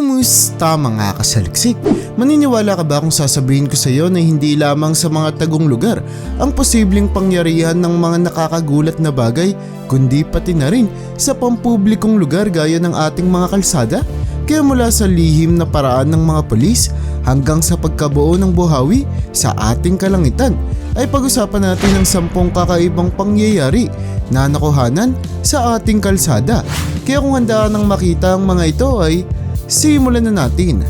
Kumusta mga kasaliksik? Maniniwala ka ba kung sasabihin ko sa iyo na hindi lamang sa mga tagong lugar ang posibleng pangyarihan ng mga nakakagulat na bagay kundi pati na rin sa pampublikong lugar gaya ng ating mga kalsada? Kaya mula sa lihim na paraan ng mga polis hanggang sa pagkabuo ng buhawi sa ating kalangitan ay pag-usapan natin ang sampung kakaibang pangyayari na nakuhanan sa ating kalsada. Kaya kung handa nang makita ang mga ito ay simulan na natin.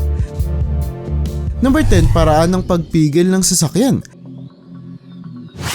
Number 10, paraan ng pagpigil ng sasakyan.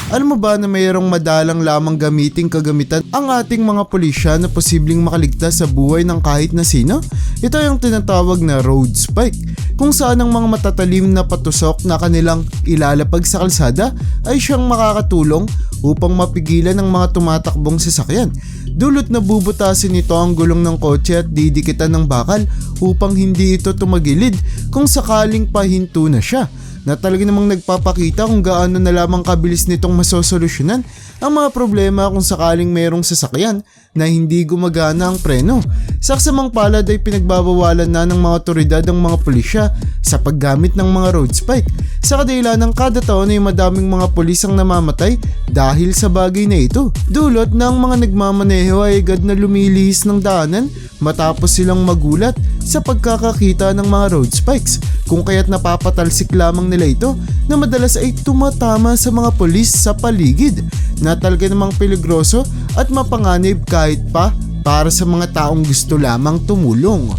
Alam mo ba na mayroong madalang lamang gamiting kagamitan ang ating mga pulisya na posibleng makaligtas sa buhay ng kahit na sino? Ito yung tinatawag na road spike kung saan ang mga matatalim na patusok na kanilang ilalapag sa kalsada ay siyang makakatulong upang mapigilan ang mga tumatakbong sasakyan. Dulot na bubutasin nito ang gulong ng kotse at didikitan ng bakal upang hindi ito tumagilid kung sakaling pahinto na siya na talaga namang nagpapakita kung gaano na lamang kabilis nitong masosolusyonan ang mga problema kung sakaling mayroong sasakyan na hindi gumagana ang preno. Sa kasamang palad ay pinagbabawalan na ng mga otoridad ang mga pulisya sa paggamit ng mga road spike. Sa kadahilan ng kada taon ay madaming mga pulis ang namamatay dahil sa bagay na ito. Dulot ng mga nagmamaneho ay agad na lumilihis ng daanan matapos silang magulat sa pagkakakita ng mga road spikes kung kaya't napapatalsik lamang nila ito na madalas ay tumatama sa mga pulis sa paligid na talaga namang peligroso at mapanganib kahit pa para sa mga taong gusto lamang tumulong.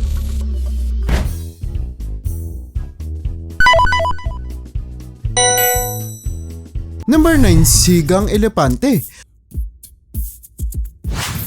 Number 9, Sigang Elepante.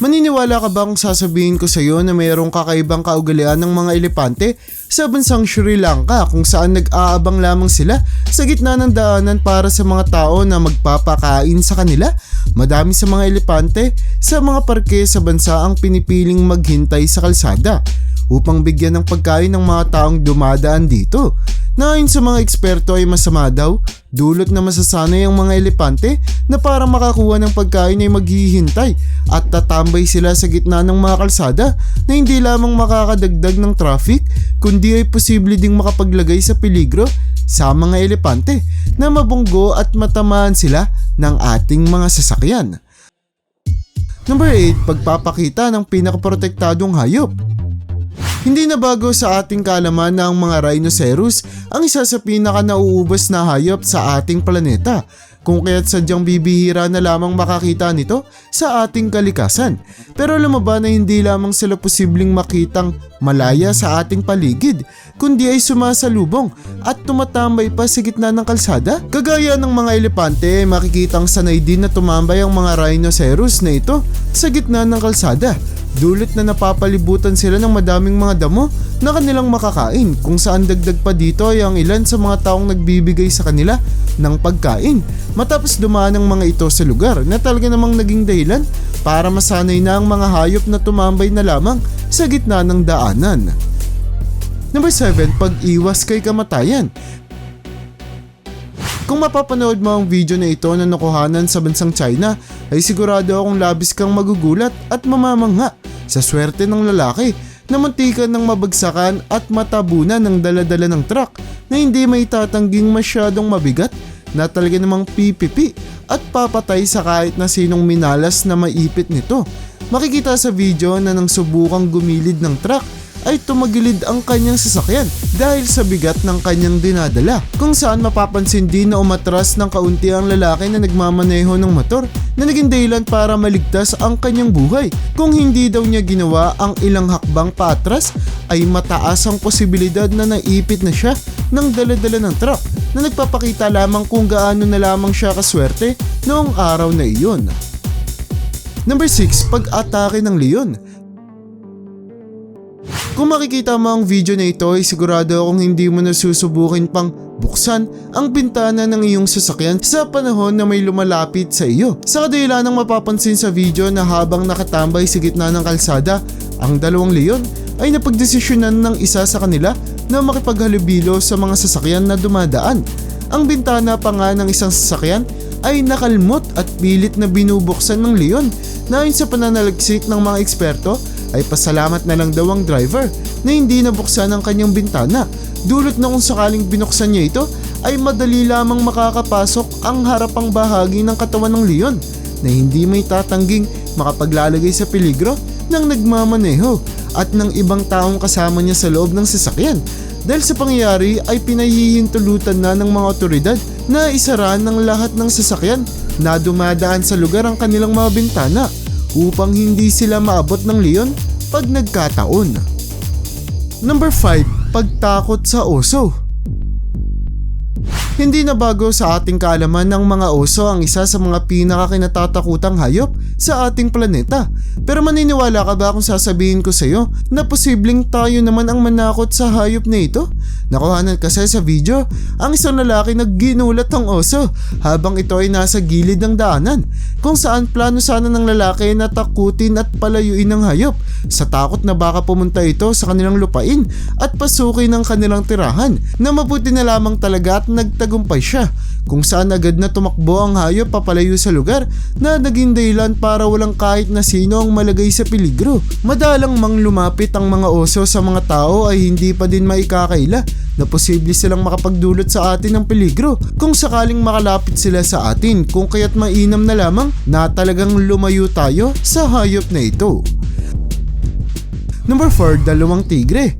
Maniniwala ka ba kung sasabihin ko sa iyo na mayroong kakaibang kaugalian ng mga elepante sa bansang Sri Lanka kung saan nag-aabang lamang sila sa gitna ng daanan para sa mga tao na magpapakain sa kanila? Madami sa mga elepante sa mga parke sa bansa ang pinipiling maghintay sa kalsada upang bigyan ng pagkain ng mga taong dumadaan dito. Na ayon sa mga eksperto ay masama daw, dulot na masasanay ang mga elepante na para makakuha ng pagkain ay maghihintay at tatambay sila sa gitna ng mga kalsada na hindi lamang makakadagdag ng traffic kundi ay posible ding makapaglagay sa peligro sa mga elepante na mabunggo at matamaan sila ng ating mga sasakyan. Number 8, pagpapakita ng pinakaprotektadong hayop. Hindi na bago sa ating kalaman na ang mga rhinoceros ang isa sa pinaka nauubos na hayop sa ating planeta kung kaya't sadyang bibihira na lamang makakita nito sa ating kalikasan. Pero alam ba na hindi lamang sila posibleng makitang malaya sa ating paligid, kundi ay sumasalubong at tumatambay pa sa gitna ng kalsada? Kagaya ng mga elepante, makikitang sanay din na tumambay ang mga rhinoceros na ito sa gitna ng kalsada Dulot na napapalibutan sila ng madaming mga damo na kanilang makakain kung saan dagdag pa dito ay ang ilan sa mga taong nagbibigay sa kanila ng pagkain matapos dumaan ang mga ito sa lugar na talaga namang naging dahilan para masanay na ang mga hayop na tumambay na lamang sa gitna ng daanan. Number 7, pag-iwas kay kamatayan. Kung mapapanood mo ang video na ito na nakuhanan sa bansang China, ay sigurado akong labis kang magugulat at mamamangha sa swerte ng lalaki na muntikan ng mabagsakan at matabunan ng daladala ng truck na hindi may tatangging masyadong mabigat na talaga namang pipipi at papatay sa kahit na sinong minalas na maipit nito. Makikita sa video na nang subukang gumilid ng truck ay tumagilid ang kanyang sasakyan dahil sa bigat ng kanyang dinadala kung saan mapapansin din na umatras ng kaunti ang lalaki na nagmamaneho ng motor na naging dahilan para maligtas ang kanyang buhay. Kung hindi daw niya ginawa ang ilang hakbang paatras ay mataas ang posibilidad na naipit na siya ng daladala ng truck na nagpapakita lamang kung gaano na lamang siya kaswerte noong araw na iyon. Number 6, pag-atake ng leon. Kung makikita mo ang video na ito ay sigurado akong hindi mo nasusubukin pang buksan ang bintana ng iyong sasakyan sa panahon na may lumalapit sa iyo. Sa kadahilan ng mapapansin sa video na habang nakatambay sa gitna ng kalsada, ang dalawang leon ay napagdesisyonan ng isa sa kanila na makipaghalubilo sa mga sasakyan na dumadaan. Ang bintana pa nga ng isang sasakyan ay nakalmot at pilit na binubuksan ng leon na ayon sa pananaliksik ng mga eksperto ay pasalamat na lang daw ang driver na hindi nabuksan ang kanyang bintana. Dulot na kung sakaling binuksan niya ito ay madali lamang makakapasok ang harapang bahagi ng katawan ng leon na hindi may tatangging makapaglalagay sa peligro ng nagmamaneho at ng ibang taong kasama niya sa loob ng sasakyan. Dahil sa pangyayari ay pinahihintulutan na ng mga otoridad na isara ng lahat ng sasakyan na dumadaan sa lugar ang kanilang mga bintana upang hindi sila maabot ng leon pag nagkataon. Number 5. Pagtakot sa oso hindi na bago sa ating kaalaman ng mga oso ang isa sa mga pinakakinatatakutang hayop sa ating planeta. Pero maniniwala ka ba kung sasabihin ko sa iyo na posibleng tayo naman ang manakot sa hayop na ito? Nakuhanan kasi sa video ang isang lalaki nagginulat ng oso habang ito ay nasa gilid ng daanan kung saan plano sana ng lalaki na takutin at palayuin ng hayop sa takot na baka pumunta ito sa kanilang lupain at pasukin ng kanilang tirahan na mabuti na lamang talaga at nagtagumpay siya kung saan agad na tumakbo ang hayop papalayo sa lugar na naging dahilan para walang kahit na sino ang malagay sa peligro. Madalang mang lumapit ang mga oso sa mga tao ay hindi pa din maikakaila na posible silang makapagdulot sa atin ng peligro kung sakaling makalapit sila sa atin kung kaya't mainam na lamang na talagang lumayo tayo sa hayop na ito. Number 4, dalawang tigre.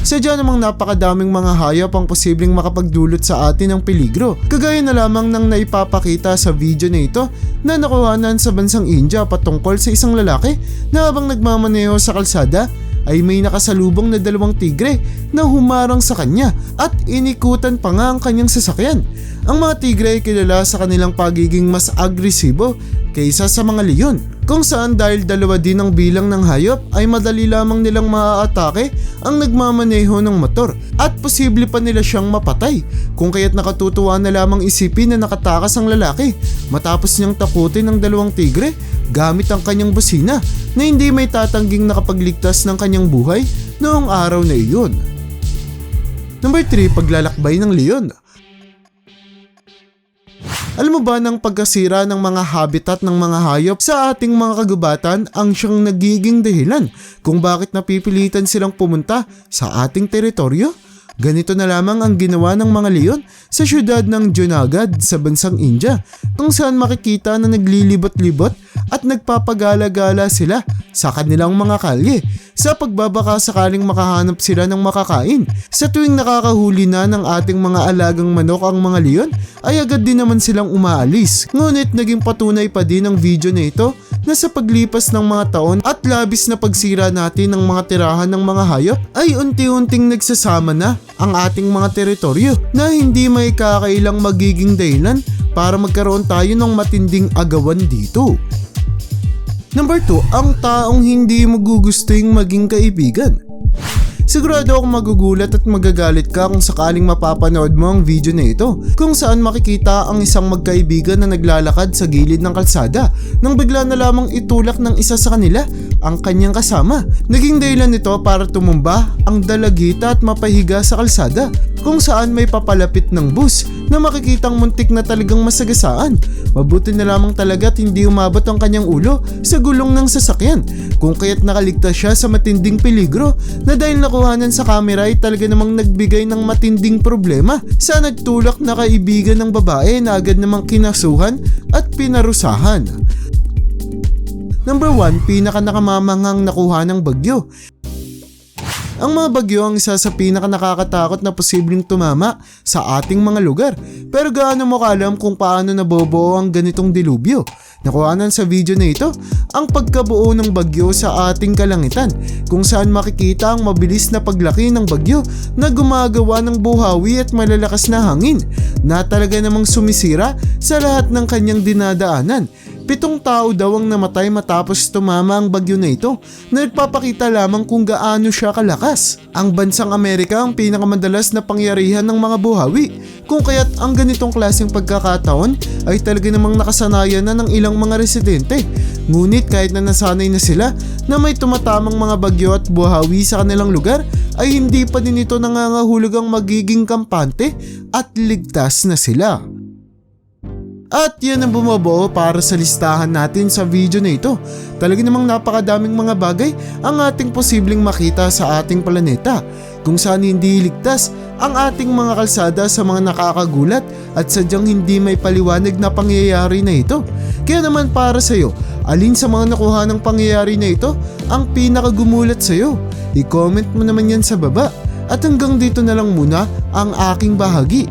Sadya namang napakadaming mga hayop ang posibleng makapagdulot sa atin ng peligro. Kagaya na lamang ng naipapakita sa video na ito na nakuhanan sa bansang India patungkol sa isang lalaki na habang nagmamaneho sa kalsada ay may nakasalubong na dalawang tigre na humarang sa kanya at inikutan pa nga ang kanyang sasakyan. Ang mga tigre ay kilala sa kanilang pagiging mas agresibo kaysa sa mga leon kung saan dahil dalawa din ang bilang ng hayop ay madali lamang nilang maaatake ang nagmamaneho ng motor at posible pa nila siyang mapatay kung kaya't nakatutuwa na lamang isipin na nakatakas ang lalaki matapos niyang takutin ng dalawang tigre gamit ang kanyang busina na hindi may tatangging nakapagligtas ng kanyang buhay noong araw na iyon. Number 3, paglalakbay ng leon. Alam mo ba ng pagkasira ng mga habitat ng mga hayop sa ating mga kagubatan ang siyang nagiging dahilan kung bakit napipilitan silang pumunta sa ating teritoryo? Ganito na lamang ang ginawa ng mga leon sa syudad ng Junagad sa bansang India kung saan makikita na naglilibot-libot at nagpapagala-gala sila sa kanilang mga kalye sa pagbabaka sakaling makahanap sila ng makakain. Sa tuwing nakakahuli na ng ating mga alagang manok ang mga leon ay agad din naman silang umaalis. Ngunit naging patunay pa din ang video na ito na sa paglipas ng mga taon at labis na pagsira natin ng mga tirahan ng mga hayop ay unti-unting nagsasama na ang ating mga teritoryo na hindi may kakailang magiging dahilan para magkaroon tayo ng matinding agawan dito. Number 2, ang taong hindi mo gugustuhin maging kaibigan. Sigurado akong magugulat at magagalit ka kung sakaling mapapanood mo ang video na ito kung saan makikita ang isang magkaibigan na naglalakad sa gilid ng kalsada nang bigla na lamang itulak ng isa sa kanila ang kanyang kasama. Naging dahilan nito para tumumba ang dalagita at mapahiga sa kalsada kung saan may papalapit ng bus na makikitang muntik na talagang masagasaan. Mabuti na lamang talaga at hindi umabot ang kanyang ulo sa gulong ng sasakyan kung kaya't nakaligtas siya sa matinding peligro na dahil nakuhanan sa camera ay talaga namang nagbigay ng matinding problema sa nagtulak na kaibigan ng babae na agad namang kinasuhan at pinarusahan. Number 1, pinaka nakamamanghang nakuha ng bagyo. Ang mga bagyo ang isa sa pinaka nakakatakot na posibleng tumama sa ating mga lugar. Pero gaano mo kaalam kung paano nabobuo ang ganitong dilubyo? Nakuhanan sa video na ito ang pagkabuo ng bagyo sa ating kalangitan kung saan makikita ang mabilis na paglaki ng bagyo na gumagawa ng buhawi at malalakas na hangin na talaga namang sumisira sa lahat ng kanyang dinadaanan Pitong tao daw ang namatay matapos tumama ang bagyo na ito na nagpapakita lamang kung gaano siya kalakas. Ang bansang Amerika ang pinakamadalas na pangyarihan ng mga buhawi kung kaya't ang ganitong klaseng pagkakataon ay talaga namang nakasanayan na ng ilang mga residente. Ngunit kahit na nasanay na sila na may tumatamang mga bagyo at buhawi sa kanilang lugar ay hindi pa din ito nangangahulugang magiging kampante at ligtas na sila. At yan ang bumubuo para sa listahan natin sa video na ito. Talaga namang napakadaming mga bagay ang ating posibleng makita sa ating planeta kung saan hindi ligtas ang ating mga kalsada sa mga nakakagulat at sadyang hindi may paliwanag na pangyayari na ito. Kaya naman para sa iyo, alin sa mga nakuha ng pangyayari na ito ang pinakagumulat sa iyo? I-comment mo naman yan sa baba. At hanggang dito na lang muna ang aking bahagi.